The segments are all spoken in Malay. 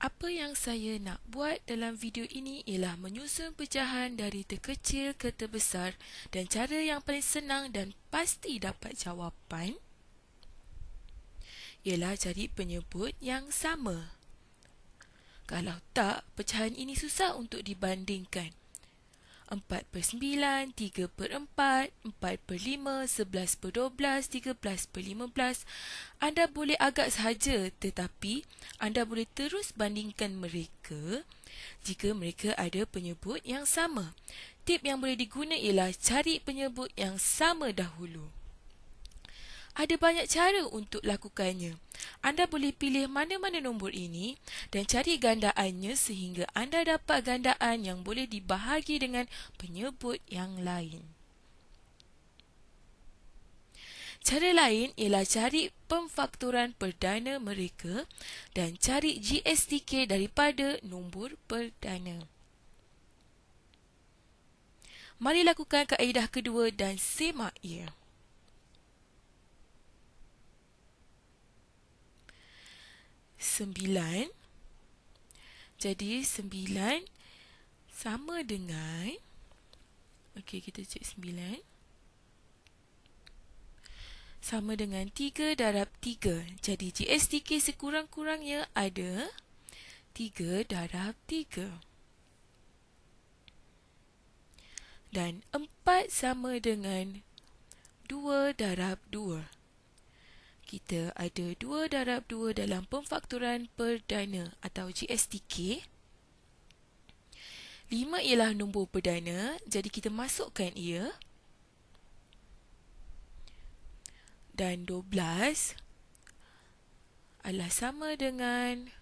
Apa yang saya nak buat dalam video ini ialah menyusun pecahan dari terkecil ke terbesar dan cara yang paling senang dan pasti dapat jawapan ialah cari penyebut yang sama. Kalau tak, pecahan ini susah untuk dibandingkan. 4 per 9, 3 per 4, 4 per 5, 11 per 12, 13 per 15. Anda boleh agak sahaja tetapi anda boleh terus bandingkan mereka jika mereka ada penyebut yang sama. Tip yang boleh diguna ialah cari penyebut yang sama dahulu. Ada banyak cara untuk lakukannya. Anda boleh pilih mana-mana nombor ini dan cari gandaannya sehingga anda dapat gandaan yang boleh dibahagi dengan penyebut yang lain. Cara lain ialah cari pemfaktoran perdana mereka dan cari GSTK daripada nombor perdana. Mari lakukan kaedah kedua dan semak ia. Sembilan. Jadi sembilan sama dengan Okey, kita cek sembilan sama dengan tiga darab tiga. Jadi GSTK sekurang-kurangnya ada tiga darab tiga. Dan empat sama dengan dua darab dua kita ada 2 darab 2 dalam pemfaktoran perdana atau GSTK. 5 ialah nombor perdana, jadi kita masukkan ia. Dan 12 adalah sama dengan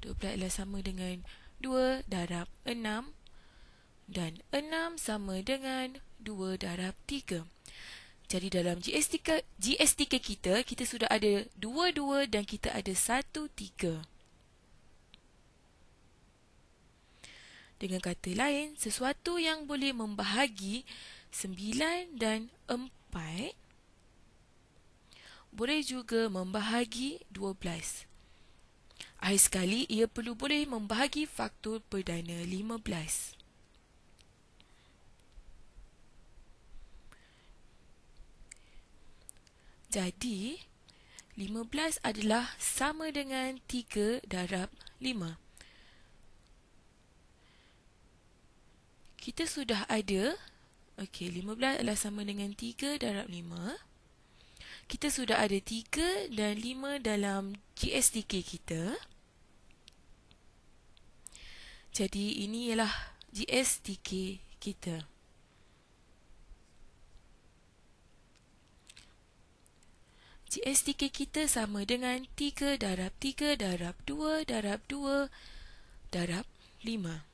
12 adalah sama dengan 2 darab 6 dan 6 sama dengan 2 darab 3. Jadi dalam GST ke, GSTK kita, kita sudah ada 2-2 dan kita ada 1-3. Dengan kata lain, sesuatu yang boleh membahagi 9 dan 4 boleh juga membahagi 12. Akhir sekali, ia perlu boleh membahagi faktor perdana 15. Jadi, 15 adalah sama dengan 3 darab 5. Kita sudah ada, okey, 15 adalah sama dengan 3 darab 5. Kita sudah ada 3 dan 5 dalam GSTK kita. Jadi, ini ialah GSTK kita. GSTK kita sama dengan 3 darab 3 darab 2 darab 2 darab 5.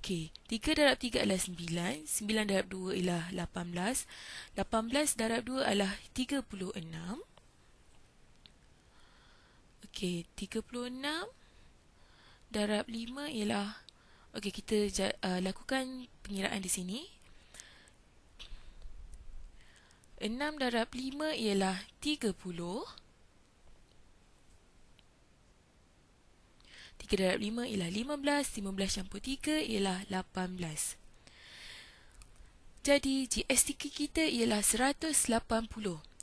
Okey, 3 darab 3 adalah 9, 9 darab 2 ialah 18, 18 darab 2 adalah 36. Okey, 36 darab 5 ialah Okey, kita uh, lakukan pengiraan di sini. 6 darab 5 ialah 30. 3 darab 5 ialah 15. 15 campur 3 ialah 18. Jadi, GSTK kita ialah 180.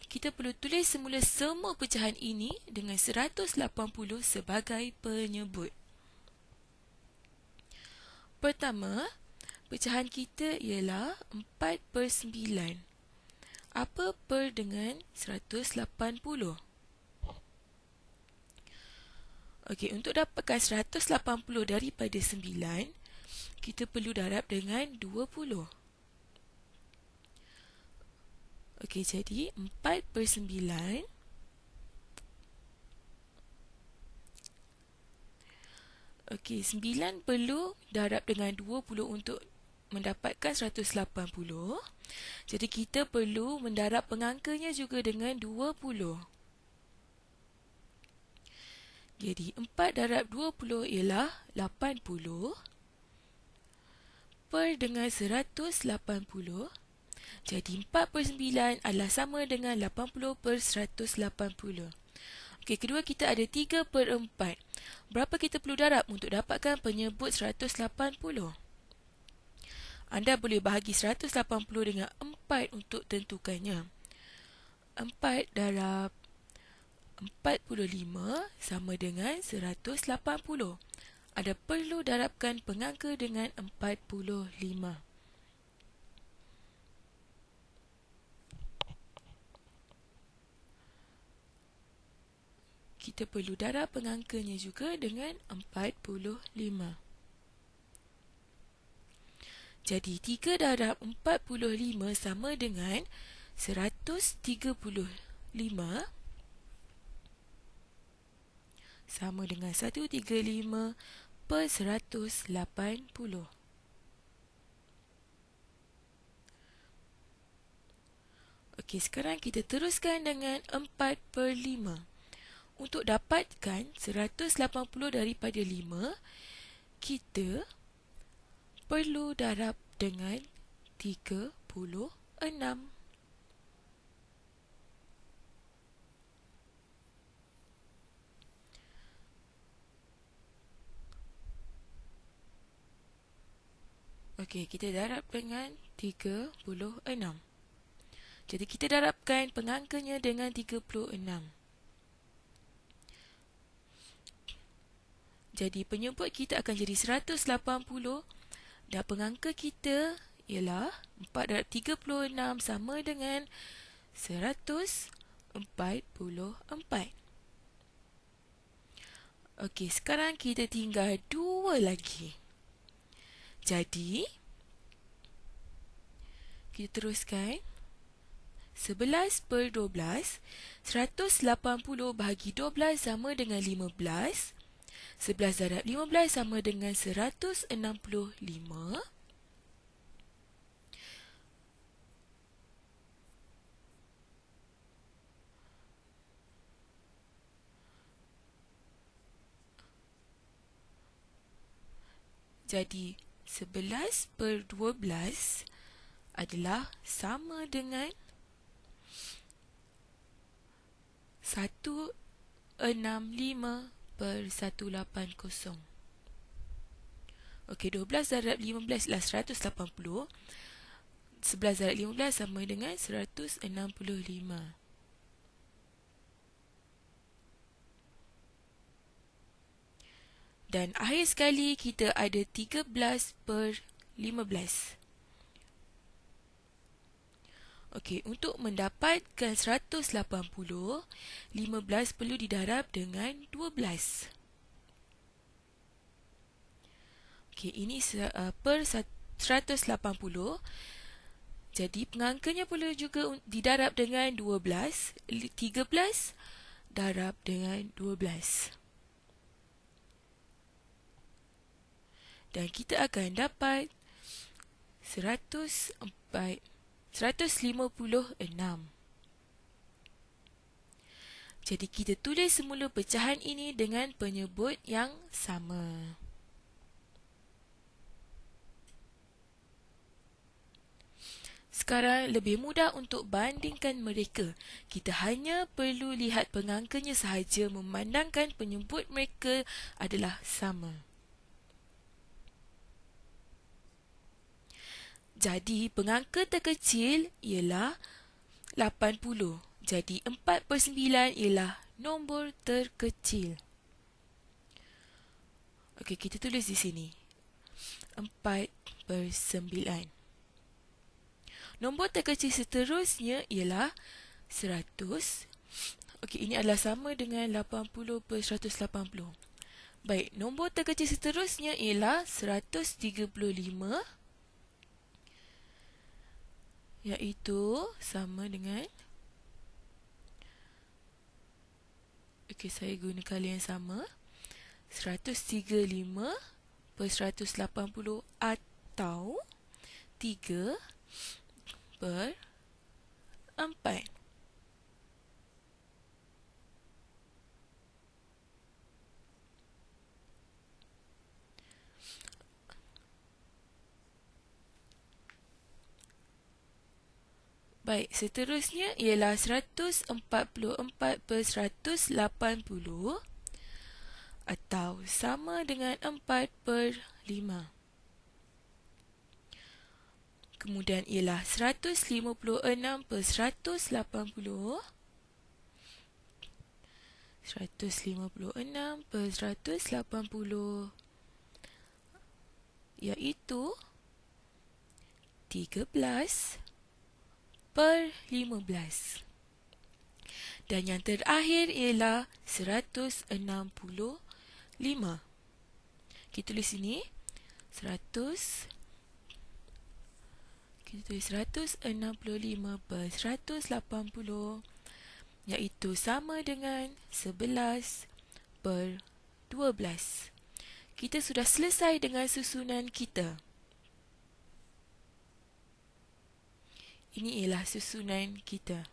Kita perlu tulis semula semua pecahan ini dengan 180 sebagai penyebut. Pertama, pecahan kita ialah 4 per 9 apa per dengan 180? Okey, untuk dapatkan 180 daripada 9, kita perlu darab dengan 20. Okey, jadi 4 per 9 Okey, 9 perlu darab dengan 20 untuk mendapatkan 180. Jadi kita perlu mendarab pengangkanya juga dengan 20. Jadi 4 darab 20 ialah 80 per dengan 180. Jadi 4 per 9 adalah sama dengan 80 per 180. Okey, kedua kita ada 3 per 4. Berapa kita perlu darab untuk dapatkan penyebut 180? Anda boleh bahagi 180 dengan 4 untuk tentukannya. 4 darab 45 sama dengan 180. Ada perlu darabkan pengangka dengan 45. kita perlu darab pengangkanya juga dengan 45. Jadi 3 darab 45 sama dengan 135 sama dengan 135 per 180. Okey, sekarang kita teruskan dengan 4 per 5. Untuk dapatkan 180 daripada 5, kita perlu darab dengan 36. Okey, kita darab dengan 36. Jadi kita darabkan pengangkanya dengan 36. Jadi penyebut kita akan jadi 180 dan pengangka kita ialah 4 darab 36 sama dengan 144. Okey, sekarang kita tinggal dua lagi. Jadi, kita teruskan. 11 per 12, 180 bahagi 12 sama dengan 15. 11 darab 15 sama dengan 165. Jadi 11 per 12 adalah sama dengan 165 per 180. Okey, 12 darab 15 ialah 180. 11 darab 15 sama dengan 165. Dan akhir sekali kita ada 13 per 15. Okey, untuk mendapatkan 180, 15 perlu didarab dengan 12. Okey, ini uh, per 180. Jadi pengangkanya perlu juga didarab dengan 12. 13 darab dengan 12. Dan kita akan dapat 104 156. Jadi kita tulis semula pecahan ini dengan penyebut yang sama. Sekarang lebih mudah untuk bandingkan mereka. Kita hanya perlu lihat pengangkanya sahaja memandangkan penyebut mereka adalah sama. Jadi pengangka terkecil ialah 80. Jadi 4 per 9 ialah nombor terkecil. Okey, kita tulis di sini. 4 per 9. Nombor terkecil seterusnya ialah 100. Okey, ini adalah sama dengan 80 per 180. Baik, nombor terkecil seterusnya ialah 135 iaitu sama dengan Okey, saya guna kali yang sama. 135 per 180 atau 3 per 4 Baik, seterusnya ialah 144 per 180 atau sama dengan 4 per 5. Kemudian ialah 156 per 180 156 per 180 iaitu 13 per 15. Dan yang terakhir ialah 165. Kita tulis sini 100 kita tulis 165 per 180 iaitu sama dengan 11 per 12. Kita sudah selesai dengan susunan kita. Ini ialah susunan kita.